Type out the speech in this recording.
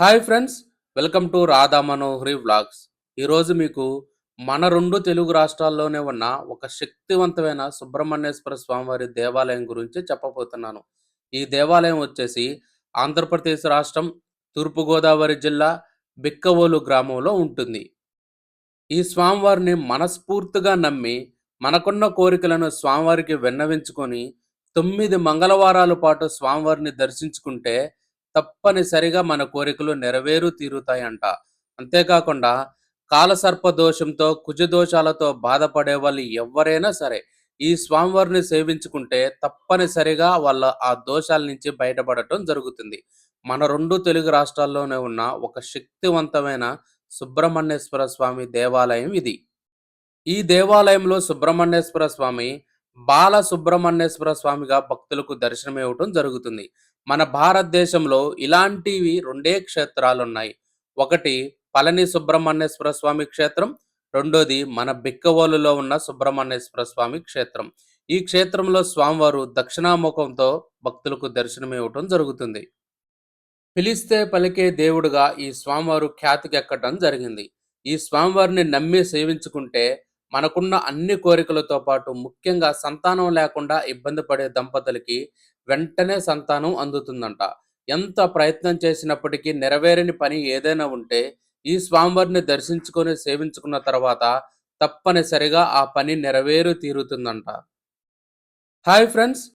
Hi friends welcome to Radha Manohari vlogs. ఈరోజు మీకు మన రెండు తెలుగు రాష్ట్రాల్లోనే ఉన్న ఒక శక్తివంతమైన సుబ్రహ్మణ్యేశ్వర స్వామివారి దేవాలయం గురించి చెప్పబోతున్నాను. ఈ దేవాలయం వచ్చేసి ఆంధ్రప్రదేశ్ రాష్ట్రం తూర్పుగోదావరి జిల్లా బిక్కవోలు గ్రామంలో ఉంటుంది. ఈ స్వామివారిని మనస్ఫూర్తిగా నమ్మి మనకున్న కోరికలను స్వామివారికి విన్నవించుకొని తొమ్మిది మంగళవారాల పాటు స్వామివారిని దర్శించుకుంటే తప్పనిసరిగా మన కోరికలు నెరవేరు తీరుతాయంట. అంతేకాకుండా కాలసర్ప దోషంతో కుజదోషాలతో బాధపడే వాళ్ళు ఎవరైనా సరే ఈ స్వామివారిని సేవించుకుంటే తప్పనిసరిగా వాళ్ళ ఆ దోషాల నుంచి బయటపడటం జరుగుతుంది. మన రెండు తెలుగు రాష్ట్రాల్లోనే ఉన్న ఒక శక్తివంతమైన సుబ్రహ్మణ్యేశ్వర స్వామి దేవాలయం ఇది. ఈ దేవాలయంలో సుబ్రహ్మణ్యేశ్వర స్వామి బాల సుబ్రహ్మణ్యేశ్వర స్వామిగా భక్తులకు దర్శనమివ్వటం జరుగుతుంది. మన భారతదేశంలో ఇలాంటివి రెండే క్షేత్రాలు ఉన్నాయి ఒకటి పళని సుబ్రహ్మణ్యేశ్వర స్వామి క్షేత్రం రెండోది మన బిక్కవోలులో ఉన్న సుబ్రహ్మణ్యేశ్వర స్వామి క్షేత్రం. ఈ క్షేత్రంలో స్వామివారు దక్షిణాముఖంతో భక్తులకు దర్శనమివ్వటం జరుగుతుంది. పిలిస్తే పలికే దేవుడుగా ఈ స్వామివారు ఖ్యాతికెక్కడం జరిగింది. ఈ స్వామివారిని నమ్మి సేవించుకుంటే మనకున్న అన్ని కోరికలతో పాటు ముఖ్యంగా సంతానం లేకుండా ఇబ్బంది పడే దంపతులకి వెంటనే సంతానం అందుతుందంట. ఎంత ప్రయత్నం చేసినప్పటికీ నెరవేరని పని ఏదైనా ఉంటే ఈ స్వామివారిని దర్శించుకొని సేవించుకున్న తర్వాత తప్పనిసరిగా ఆ పని నెరవేరు తీరుతుందంట. Hi friends!